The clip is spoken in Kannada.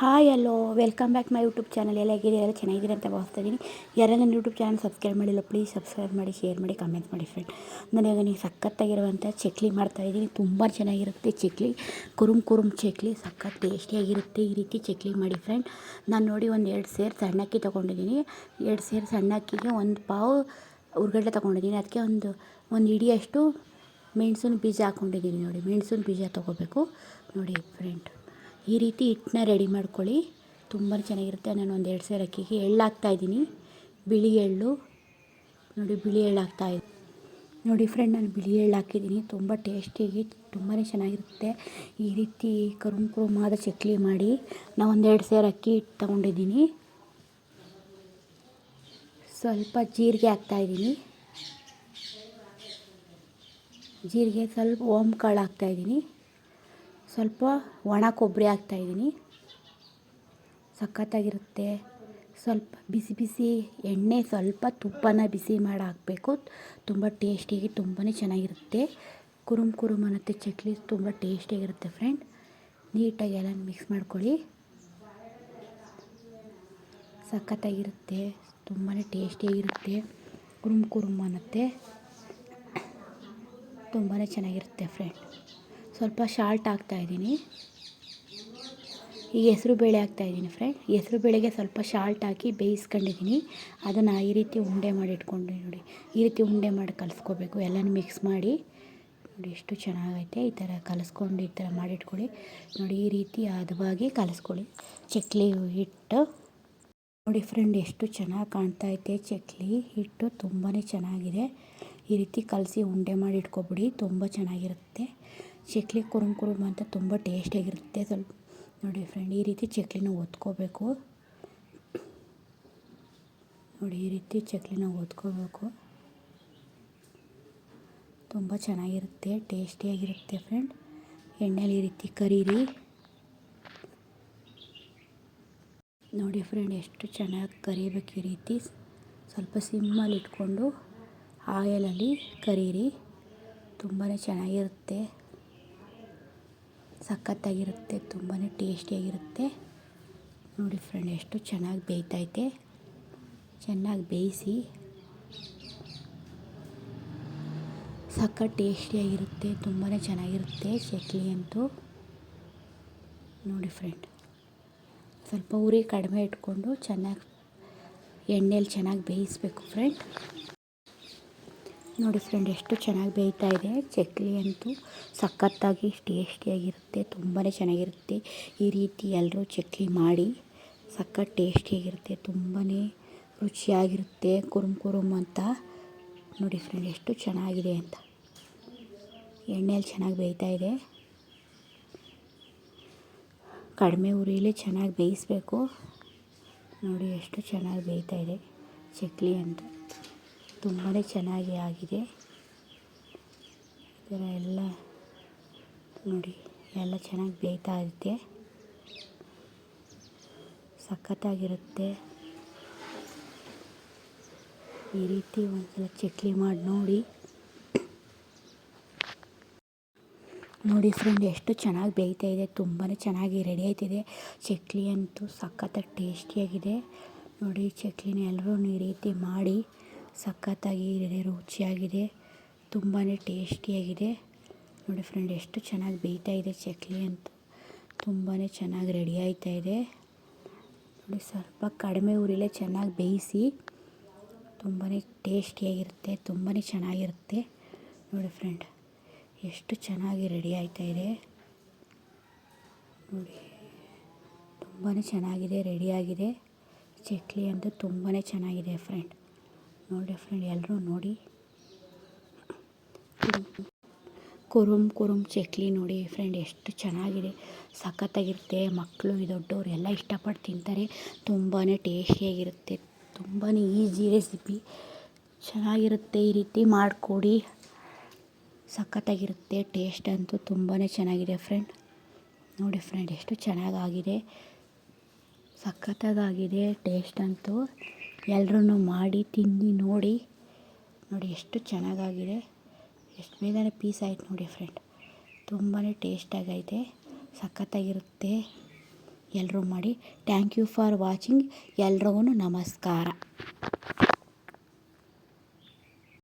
Hi hello welcome back my YouTube channel ಎಲ್ಲ ಹೇಗಿದೆ ಎಲ್ಲ ಚೆನ್ನಾಗಿದೆ ಅಂತ ಭಾವಿಸ್ತಾ ಇದ್ದೀನಿ. ಯಾರೆಲ್ಲ ನನ್ನ ಯೂಟ್ಯೂಬ್ ಚಾನಲ್ ಸಬ್ಸ್ಕ್ರೈಬ್ ಮಾಡಿಲ್ಲ ಪ್ಲೀಸ್ ಸಬ್ಸ್ಕ್ರೈಬ್ ಮಾಡಿ ಶೇರ್ ಮಾಡಿ ಕಮೆಂಟ್ ಮಾಡಿ ಫ್ರೆಂಡ್ ನನಗೆ ನೀವು ಸಖತ್ತಾಗಿರುವಂಥ ಚಕ್ಲಿ ಮಾಡ್ತಾಯಿದ್ದೀನಿ ತುಂಬ ಚೆನ್ನಾಗಿರುತ್ತೆ ಚಕ್ಲಿ. ಕುರುಮ್ ಕುರುಮ್ ಚಕ್ಲಿ. ಸಖತ್ ಟೇಸ್ಟಿಯಾಗಿರುತ್ತೆ ಈ ರೀತಿ ಚಕ್ಲಿ ಮಾಡಿ ಫ್ರೆಂಡ್ ನಾನು ನೋಡಿ ಒಂದು ಎರಡು ಸೇರು ಸಣ್ಣಕ್ಕಿ ತೊಗೊಂಡಿದ್ದೀನಿ. ಎರಡು ಸೇರು ಸಣ್ಣಕ್ಕಿಗೆ ಒಂದು ಪಾವು ಉರ್ಗಡ್ಡೆ ತೊಗೊಂಡಿದ್ದೀನಿ. ಅದಕ್ಕೆ ಒಂದು ಒಂದು ಇಡಿಯಷ್ಟು ಮೆಣಸಿನ ಬೀಜ ಹಾಕ್ಕೊಂಡಿದ್ದೀನಿ ನೋಡಿ. ಮೆಣಸಿನ ಬೀಜ ತೊಗೋಬೇಕು. ನೋಡಿ ಫ್ರೆಂಡ್ ಈ ರೀತಿ ಹಿಟ್ಟನ್ನ ರೆಡಿ ಮಾಡ್ಕೊಳ್ಳಿ. ತುಂಬ ಚೆನ್ನಾಗಿರುತ್ತೆ. ನಾನು ಒಂದು ಎರಡು ಸೇರು ಅಕ್ಕಿಗೆ ಎಳ್ಳು ಹಾಕ್ತಾಯಿದ್ದೀನಿ ಬಿಳಿ ಎಳ್ಳು. ನೋಡಿ, ಬಿಳಿ ಎಳ್ಳು ಹಾಕ್ತಾಯಿದ್ದೀನಿ ನೋಡಿ ಫ್ರೆಂಡ್ ನಾನು ಬಿಳಿ ಎಳ್ಳು ಹಾಕಿದ್ದೀನಿ. ತುಂಬ ಟೇಸ್ಟಿಯಾಗಿ ತುಂಬಾ ಚೆನ್ನಾಗಿರುತ್ತೆ. ಈ ರೀತಿ ಕರುಮ್ ಕುರುಮಾದ ಚಕ್ಲಿ ಮಾಡಿ ನಾವು ಒಂದೆರಡು ಸೇರು ಅಕ್ಕಿ ಹಿಟ್ಟು ತೊಗೊಂಡಿದ್ದೀನಿ. ಸ್ವಲ್ಪ ಜೀರಿಗೆ ಹಾಕ್ತಾಯಿದ್ದೀನಿ ಜೀರಿಗೆ ಸ್ವಲ್ಪ ಓಮ್ ಕಾಳು ಹಾಕ್ತಾಯಿದ್ದೀನಿ ಸ್ವಲ್ಪ ಒಣ ಕೊಬ್ಬರಿ ಹಾಕ್ತಾಯಿದ್ದೀನಿ ಸಖತ್ತಾಗಿರುತ್ತೆ. ಸ್ವಲ್ಪ ಬಿಸಿ ಬಿಸಿ ಎಣ್ಣೆ, ಸ್ವಲ್ಪ ತುಪ್ಪನ ಬಿಸಿ ಮಾಡಿ ಹಾಕಬೇಕು. ತುಂಬ ಟೇಸ್ಟಿಯಾಗಿ ತುಂಬಾ ಚೆನ್ನಾಗಿರುತ್ತೆ. ಕುರುಮ್ ಕುರುಮ್ ಅನ್ನತ್ತೆ ಚಕ್ಲಿ ತುಂಬ ಟೇಸ್ಟಿಯಾಗಿರುತ್ತೆ ಫ್ರೆಂಡ್. ನೀಟಾಗಿ ಎಲ್ಲ ಮಿಕ್ಸ್ ಮಾಡ್ಕೊಳ್ಳಿ. ಸಖತ್ತಾಗಿರುತ್ತೆ. ತುಂಬಾ ಟೇಸ್ಟಿಯಾಗಿರುತ್ತೆ. ಕುರುಮ್ ಕುರುಮ್ ಅನ್ನತ್ತೆ. ತುಂಬಾ ಚೆನ್ನಾಗಿರುತ್ತೆ ಫ್ರೆಂಡ್. ಸ್ವಲ್ಪ ಶಾಲ್ಟ್ ಹಾಕ್ತಾಯಿದ್ದೀನಿ ಈಗ ಹೆಸ್ರು ಬೇಳೆ ಹಾಕ್ತಾಯಿದ್ದೀನಿ ಫ್ರೆಂಡ್ ಹೆಸ್ರು ಬೇಳೆಗೆ ಸ್ವಲ್ಪ ಶಾಲ್ಟ್ ಹಾಕಿ ಬೇಯಿಸ್ಕೊಂಡಿದ್ದೀನಿ. ಅದನ್ನು ಈ ರೀತಿ ಉಂಡೆ ಮಾಡಿ ಇಟ್ಕೊಂಡು ನೋಡಿ. ಈ ರೀತಿ ಉಂಡೆ ಮಾಡಿ ಕಲಿಸ್ಕೋಬೇಕು. ಎಲ್ಲನೂ ಮಿಕ್ಸ್ ಮಾಡಿ. ನೋಡಿ ಎಷ್ಟು ಚೆನ್ನಾಗೈತೆ. ಈ ಥರ ಕಲಿಸ್ಕೊಂಡು ಈ ಥರ ಮಾಡಿಟ್ಕೊಳ್ಳಿ ನೋಡಿ ಈ ರೀತಿ ಹದವಾಗಿ ಕಲಿಸ್ಕೊಳ್ಳಿ. ಚಕ್ಲಿ ಹಿಟ್ಟು. ನೋಡಿ ಫ್ರೆಂಡ್ ಎಷ್ಟು ಚೆನ್ನಾಗಿ ಕಾಣ್ತಾ ಐತೆ. ಚಕ್ಲಿ ಹಿಟ್ಟು ತುಂಬಾ ಚೆನ್ನಾಗಿದೆ. ಈ ರೀತಿ ಕಲಸಿ ಉಂಡೆ ಮಾಡಿ ಇಟ್ಕೊಬಿಡಿ, ತುಂಬ ಚೆನ್ನಾಗಿರುತ್ತೆ. ಚಕ್ಲಿ ಕುರುಮ್ ಕುರುಮ್ ಅಂತ ತುಂಬ ಟೇಸ್ಟಿಯಾಗಿರುತ್ತೆ ಸ್ವಲ್ಪ. ನೋಡಿ ಫ್ರೆಂಡ್ ಈ ರೀತಿ ಚಕ್ಲಿನ ಒತ್ಕೋಬೇಕು. ನೋಡಿ, ಈ ರೀತಿ ಚಕ್ಲಿನ ಒತ್ಕೋಬೇಕು. ತುಂಬ ಚೆನ್ನಾಗಿರುತ್ತೆ ಟೇಸ್ಟಿಯಾಗಿರುತ್ತೆ ಫ್ರೆಂಡ್ ಎಣ್ಣೆಲಿ ಈ ರೀತಿ ಕರೀರಿ. ನೋಡಿ ಫ್ರೆಂಡ್ ಎಷ್ಟು ಚೆನ್ನಾಗಿ ಕರಿಬೇಕು ಈ ರೀತಿ. ಸ್ವಲ್ಪ ಸಿಮ್ಮಲ್ಲಿ ಇಟ್ಕೊಂಡು ಆಯಲಲ್ಲಿ ಕರೀರಿ. ತುಂಬಾ ಚೆನ್ನಾಗಿರುತ್ತೆ. ಸಖತ್ತಾಗಿರುತ್ತೆ ತುಂಬಾ ಟೇಸ್ಟಿಯಾಗಿರುತ್ತೆ. ನೋಡಿ ಫ್ರೆಂಡ್ ಎಷ್ಟು ಚೆನ್ನಾಗಿ ಬೇಯ್ತೈತೆ. ಚೆನ್ನಾಗಿ ಬೇಯಿಸಿ. ಸಖತ್ ಟೇಸ್ಟಿಯಾಗಿರುತ್ತೆ ತುಂಬಾ ಚೆನ್ನಾಗಿರುತ್ತೆ ಚಕ್ಲಿ ಅಂತೂ. ನೋಡಿ ಫ್ರೆಂಡ್ ಸ್ವಲ್ಪ ಉರಿ ಕಡಿಮೆ ಇಟ್ಕೊಂಡು ಚೆನ್ನಾಗಿ ಎಣ್ಣೆಯಲ್ಲಿ ಚೆನ್ನಾಗಿ ಬೇಯಿಸಬೇಕು ಫ್ರೆಂಡ್ ನೋಡಿ ಫ್ರೆಂಡ್ ಎಷ್ಟು ಚೆನ್ನಾಗಿ ಬೇಯ್ತಾ ಇದೆ. ಚಕ್ಲಿ ಅಂತೂ ಸಖತ್ತಾಗಿ ಟೇಸ್ಟಿಯಾಗಿರುತ್ತೆ ತುಂಬಾ ಚೆನ್ನಾಗಿರುತ್ತೆ. ಈ ರೀತಿ ಎಲ್ಲರೂ ಚಕ್ಲಿ ಮಾಡಿ ಸಖತ್ ಟೇಸ್ಟಿಯಾಗಿರುತ್ತೆ ತುಂಬಾ ರುಚಿಯಾಗಿರುತ್ತೆ. ಕುರುಮ್ ಕುರುಮ್ ಅಂತ. ನೋಡಿ ಫ್ರೆಂಡ್ ಎಷ್ಟು ಚೆನ್ನಾಗಿದೆ ಅಂತ. ಎಣ್ಣೆಯಲ್ಲಿ ಚೆನ್ನಾಗಿ ಬೇಯ್ತಾ ಇದೆ. ಕಡಿಮೆ ಉರಿಯಲ್ಲಿ ಚೆನ್ನಾಗಿ ಬೇಯಿಸ್ಬೇಕು. ನೋಡಿ, ಎಷ್ಟು ಚೆನ್ನಾಗಿ ಬೇಯ್ತಾ ಇದೆ. ಚಕ್ಲಿ ಅಂತೂ. ತುಂಬಾ ಚೆನ್ನಾಗಿ ಆಗಿದೆ. ಈ ಥರ ಎಲ್ಲ ನೋಡಿ, ಎಲ್ಲ ಚೆನ್ನಾಗಿ ಬೇಯ್ತಾ ಇರುತ್ತೆ. ಸಖತ್ತಾಗಿರುತ್ತೆ. ಈ ರೀತಿ ಒಂದ್ಸಲ ಚಕ್ಲಿ ಮಾಡಿ ನೋಡಿ. ನೋಡಿ ಫ್ರೆಂಡ್ ಎಷ್ಟು ಚೆನ್ನಾಗಿ ಬೇಯ್ತಾ ಇದೆ. ತುಂಬಾ ಚೆನ್ನಾಗಿ ರೆಡಿ ಆಯ್ತಿದೆ. ಚಕ್ಲಿ ಅಂತೂ ಸಖತ್ತಾಗಿ ಟೇಸ್ಟಿಯಾಗಿದೆ ನೋಡಿ ಚಕ್ಲಿನ ಎಲ್ಲರೂ ಈ ರೀತಿ ಮಾಡಿ. ಸಖತ್ತಾಗಿ ರುಚಿಯಾಗಿದೆ. ತುಂಬಾ ಟೇಸ್ಟಿಯಾಗಿದೆ. ನೋಡಿ ಫ್ರೆಂಡ್, ಎಷ್ಟು ಚೆನ್ನಾಗಿ ಬೇಯ್ತಾ ಇದೆ ಚಕ್ಲಿ ಅಂತ. ತುಂಬಾ ಚೆನ್ನಾಗಿ ರೆಡಿ ಆಯ್ತಾ ಇದೆ. ನೋಡಿ ಸ್ವಲ್ಪ ಕಡಿಮೆ ಉರಿಲೇ ಚೆನ್ನಾಗಿ ಬೇಯಿಸಿ ತುಂಬಾ ಟೇಸ್ಟಿಯಾಗಿರುತ್ತೆ ತುಂಬಾ ಚೆನ್ನಾಗಿರುತ್ತೆ. ನೋಡಿ ಫ್ರೆಂಡ್, ಎಷ್ಟು ಚೆನ್ನಾಗಿ ರೆಡಿ ಆಯ್ತಾ ಇದೆ. ನೋಡಿ ತುಂಬಾ ಚೆನ್ನಾಗಿದೆ ರೆಡಿಯಾಗಿದೆ ಚಕ್ಲಿ ಅಂತೂ ತುಂಬಾ ಚೆನ್ನಾಗಿದೆ ಫ್ರೆಂಡ್. ನೋಡಿ ಫ್ರೆಂಡ್ ಎಲ್ಲರೂ ನೋಡಿ. ಕುರುಮ್ ಕುರುಮ್ ಚಕ್ಲಿ ನೋಡಿ ಫ್ರೆಂಡ್, ಎಷ್ಟು ಚೆನ್ನಾಗಿದೆ. ಸಖತ್ತಾಗಿರುತ್ತೆ, ಮಕ್ಕಳು ದೊಡ್ಡವರು ಎಲ್ಲ ಇಷ್ಟಪಟ್ಟು ತಿಂತಾರೆ. ತುಂಬಾ ಟೇಸ್ಟಿಯಾಗಿರುತ್ತೆ ತುಂಬಾ ಈಸಿ ರೆಸಿಪಿ. ಚೆನ್ನಾಗಿರುತ್ತೆ, ಈ ರೀತಿ ಮಾಡಿಕೊಡಿ. ಸಖತ್ತಾಗಿರುತ್ತೆ, ಟೇಸ್ಟ್ ಅಂತೂ ತುಂಬಾ ಚೆನ್ನಾಗಿದೆ ಫ್ರೆಂಡ್. ನೋಡಿ ಫ್ರೆಂಡ್, ಎಷ್ಟು ಚೆನ್ನಾಗಾಗಿದೆ. ಸಖತ್ತಾಗಿದೆ ಟೇಸ್ಟ್ ಅಂತೂ. ಎಲ್ಲರೂ ಮಾಡಿ, ತಿಂದು ನೋಡಿ ನೋಡಿ ಎಷ್ಟು ಚೆನ್ನಾಗಾಗಿದೆ. ಎಷ್ಟು ಬೇಗನೆ ಪೀಸ್ ಆಯ್ತು ನೋಡಿ ಫ್ರೆಂಡ್ ತುಂಬಾ ಟೇಸ್ಟಾಗೈತೆ ಸಖತ್ತಾಗಿರುತ್ತೆ. ಎಲ್ಲರೂ ಮಾಡಿ. ಥ್ಯಾಂಕ್ ಯು ಫಾರ್ ವಾಚಿಂಗ್ ಎಲ್ರಿಗೂ ನಮಸ್ಕಾರ.